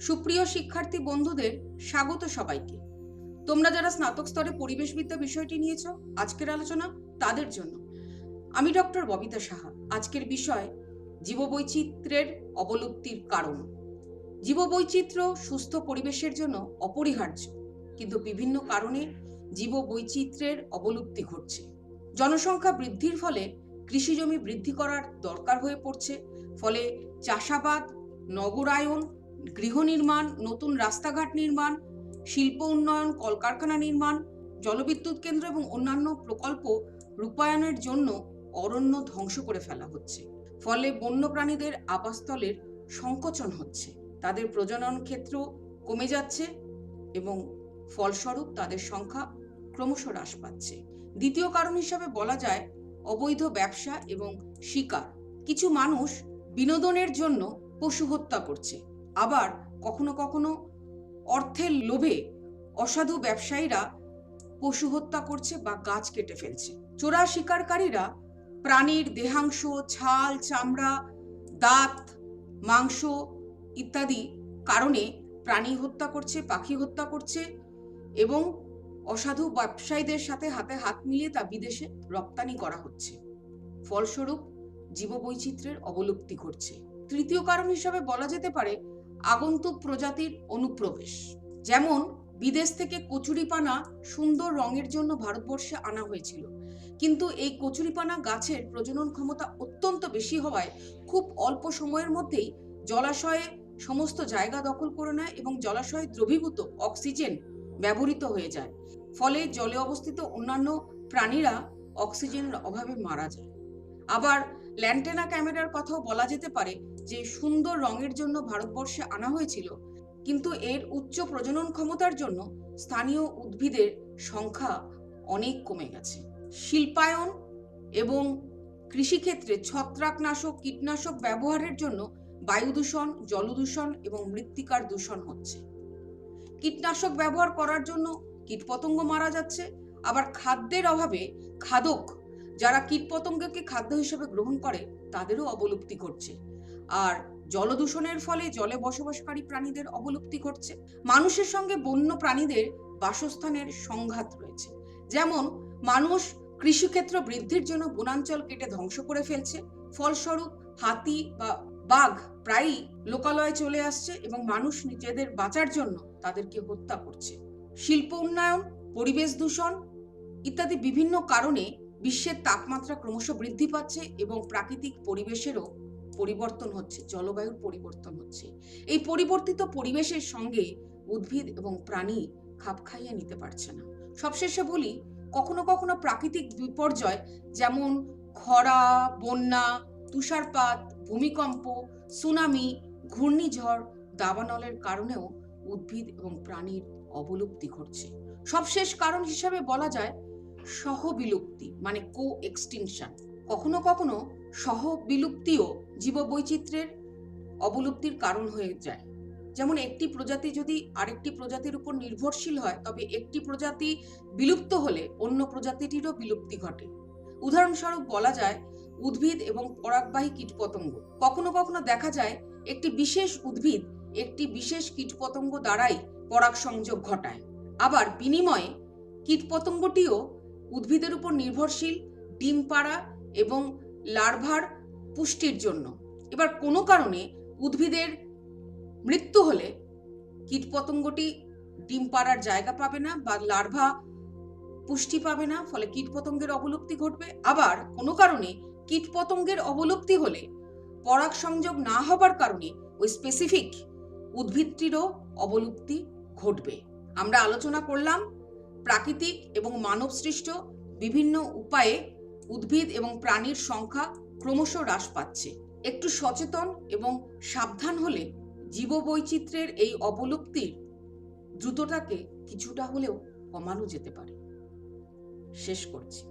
সুপ্রিয় শিক্ষার্থী বন্ধুদের, স্বাগত সবাইকে। তোমরা যারা স্নাতক স্তরে পরিবেশবিদ্যা বিষয়টি নিয়েছ, আজকের আলোচনা তাদের জন্য। আমি ডক্টর ববিতা সাহা। আজকের বিষয় জীববৈচিত্র্যের অবলুপ্তির কারণ। জীববৈচিত্র্য সুস্থ পরিবেশের জন্য অপরিহার্য, কিন্তু বিভিন্ন কারণে জীববৈচিত্র্যের অবলুপ্তি ঘটছে। জনসংখ্যা বৃদ্ধির ফলে কৃষিজমি বৃদ্ধি করার দরকার হয়ে পড়ছে, ফলে চাষাবাদ, নগরায়ন গৃহ নির্মাণ, নতুন রাস্তাঘাট নির্মাণ, শিল্প উন্নয়ন, কলকারখানা নির্মাণ, জলবিদ্যুৎ কেন্দ্র এবং অন্যান্য প্রকল্প রূপায়ণের জন্য অরণ্য ধ্বংস করে ফেলা হচ্ছে। ফলে বন্যপ্রাণীদের আবাসস্থলের সংকোচন হচ্ছে। তাদের প্রজনন ক্ষেত্র কমে যাচ্ছে এবং ফলস্বরূপ তাদের সংখ্যা ক্রমশ হ্রাস পাচ্ছে। দ্বিতীয় কারণ হিসাবে বলা যায়, অবৈধ ব্যবসা এবং শিকার। কিছু মানুষ বিনোদনের জন্য পশু হত্যা করছে। আবার কখনো কখনো অর্থের লোভে অসাধু ব্যবসায়ীরা পশু হত্যা করছে বা গাছ কেটে ফেলছে। চোরা শিকারকারীরা প্রাণীর দেহাংশ, ছাল, চামড়া, দাঁত, মাংস ইত্যাদি কারণে প্রাণী হত্যা করছে, পাখি হত্যা করছে এবং অসাধু ব্যবসায়ীদের সাথে হাতে হাত মিলিয়ে তা বিদেশে রপ্তানি করা হচ্ছে। ফলস্বরূপ জীববৈচিত্র্যের অবলুপ্তি ঘটছে। তৃতীয় কারণ হিসাবে বলা যেতে পারে আগন্তুক প্রজাতির অনুপ্রবেশ। যেমন, বিদেশ থেকে কচুরিপানা সুন্দর রঙের জন্য ভারতবর্ষে আনা হয়েছিল। কিন্তু এই কচুরিপানা গাছের প্রজনন ক্ষমতা অত্যন্ত বেশি হওয়ায় খুব অল্প সময়ের মধ্যেই জলাশয়ে সমস্ত জায়গা দখল করে নেয় এবং জলাশয়ে দ্রবীভূত অক্সিজেন ব্যবহৃত হয়ে যায়। ফলে জলে অবস্থিত অন্যান্য প্রাণীরা অক্সিজেনের অভাবে মারা যায়। আবার ল্যান্টেনা ক্যামেরার কথাও বলা যেতে পারে যে সুন্দর রঙের জন্য ভারতবর্ষে আনা হয়েছিল। কিন্তু এর উচ্চ প্রজনন ক্ষমতার জন্য স্থানীয় উদ্ভিদের সংখ্যা অনেক কমে গেছে। শিল্পায়ন এবং কৃষিক্ষেত্রে ছত্রাকনাশক কীটনাশক ব্যবহারের জন্য বায়ু দূষণ জলদূষণ এবং মৃত্তিকার দূষণ হচ্ছে। কীটনাশক ব্যবহার করার জন্য কীটপতঙ্গ মারা যাচ্ছে। আবার খাদ্যের অভাবে খাদক যারা কীটপতঙ্গকে খাদ্য হিসেবে গ্রহণ করে, তাদেরও অবলুপ্তি ঘটছে। আর জলদূষণের ফলে জলে বসবাসকারী প্রাণীদের অবলুপ্তি ঘটছে। মানুষের সঙ্গে বন্য প্রাণীদের বাসস্থানের সংঘাত রয়েছে। যেমন, মানুষ কৃষিক্ষেত্র বৃদ্ধির জন্য বনাঞ্চল কেটে ধ্বংস করে ফেলছে। ফলস্বরূপ, হাতি বা বাঘ প্রায়ই লোকালয়ে চলে আসছে এবং মানুষ নিজেদের বাঁচার জন্য তাদেরকে হত্যা করছে। শিল্প উন্নয়ন, পরিবেশ দূষণ ইত্যাদি বিভিন্ন কারণে বিশ্বের তাপমাত্রা ক্রমশ বৃদ্ধি পাচ্ছে এবং প্রাকৃতিক পরিবেশেরও পরিবর্তন হচ্ছে, জলবায়ুর পরিবর্তন হচ্ছে। এই পরিবর্তিত পরিবেশের সঙ্গে উদ্ভিদ এবং প্রাণী খাপ খাইয়ে নিতে পারছে না। সবশেষে বলি, কখনো কখনো প্রাকৃতিক বিপর্যয় যেমন খরা, বন্যা, তুষারপাত, ভূমিকম্প, সুনামি, ঘূর্ণিঝড়, দাবানলের কারণেও উদ্ভিদ এবং প্রাণীর অবলুপ্তি ঘটছে। সবশেষ কারণ হিসাবে বলা যায় সহবিলুপ্তি মানে কো এক্সটিংশন কখনো কখনো সহবিলুপ্তিও জীববৈচিত্র্যের অবলুপ্তির কারণ হয়ে যায়। যেমন একটি প্রজাতি যদি আরেকটি প্রজাতির উপর নির্ভরশীল হয়, তবে একটি প্রজাতি বিলুপ্ত হলে অন্য প্রজাতিটিরও বিলুপ্তি ঘটে। উদাহরণস্বরূপ বলা যায়, উদ্ভিদ এবং পরাগবাহী কীটপতঙ্গ। কখনো কখনো দেখা যায়, একটি বিশেষ উদ্ভিদ একটি বিশেষ কীটপতঙ্গ দ্বারাই পরাগ সংযোগ ঘটায়। আবার বিনিময়ে কীটপতঙ্গটিও উদ্ভিদের উপর নির্ভরশীল, ডিম পাড়া এবং লার্ভার পুষ্টির জন্য। এবার কোনো কারণে উদ্ভিদের মৃত্যু হলে কীটপতঙ্গটি ডিম পাড়ার জায়গা পাবে না বা লার্ভা পুষ্টি পাবে না, ফলে কীটপতঙ্গের অবলুপ্তি ঘটবে। আবার কোনো কারণে কীটপতঙ্গের অবলুপ্তি হলে পরাগ সংযোগ না হবার কারণে ওই স্পেসিফিক উদ্ভিদটিরও অবলুপ্তি ঘটবে। আমরা আলোচনা করলাম প্রাকৃতিক এবং মানবসৃষ্ট বিভিন্ন উপায়ে উদ্ভিদ এবং প্রাণীর সংখ্যা ক্রমশ হ্রাস পাচ্ছে। একটু সচেতন এবং সাবধান হলে জীববৈচিত্র্যের এই অবলুপ্তির দ্রুততাকে কিছুটা হলেও কমানো যেতে পারে। শেষ করছি।